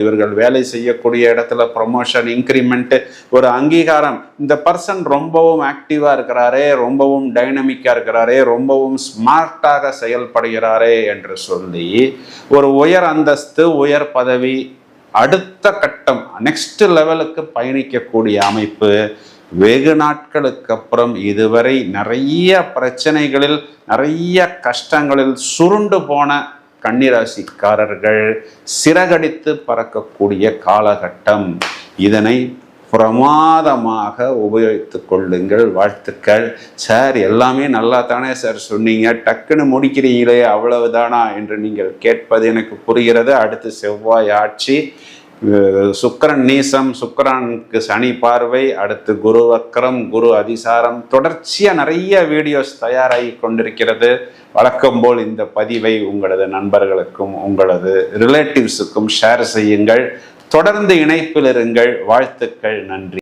இவர்கள் வேலை செய்யக்கூடிய இடத்துல ப்ரொமோஷன் இன்க்ரிமெண்ட் ஒரு அங்கீகாரம். இந்த பர்சன் ரொம்பவும் ஆக்டிவா இருக்கிறாரே ரொம்பவும் டைனமிக்கா இருக்கிறாரே ரொம்பவும் ஸ்மார்ட்டாக செயல்படுகிறாரே என்று சொல்லி ஒரு உயர் அந்தஸ்து உயர் பதவி அடுத்த கட்டம் நெக்ஸ்ட் லெவலுக்கு பயணிக்கக்கூடிய அமைப்பு வெகு நாட்களுக்கு அப்புறம் இதுவரை நிறைய பிரச்சனைகளில் நிறைய கஷ்டங்களில் சுருண்டு போன கன்னிராசிக்காரர்கள் சிறகடித்து பறக்கக்கூடிய காலகட்டம். இதனை பிரமாதமாக உபயோகித்து கொள்ளுங்கள் வாழ்த்துக்கள். சார் எல்லாமே நல்லா தானே சார் சொன்னீங்க. டக்குன்னு முடிக்கிறீங்களே அவ்வளவுதானா என்று நீங்கள் கேட்பது எனக்கு புரிகிறது. அடுத்து செவ்வாய் ஆட்சி. சுக்கரன் நீசம் சுக்கரனுக்கு சனி பார்வை அடுத்து குரு வக்கரம் குரு அதிசாரம். தொடர்ச்சியாக நிறைய வீடியோஸ் தயாராகி கொண்டிருக்கிறது. வழக்கம் போல் இந்த பதிவை உங்களது நண்பர்களுக்கும் உங்களது ரிலேட்டிவ்ஸுக்கும் ஷேர் செய்யுங்கள். தொடர்ந்து இணைப்பில் இருங்கள். வாழ்த்துக்கள் நன்றி.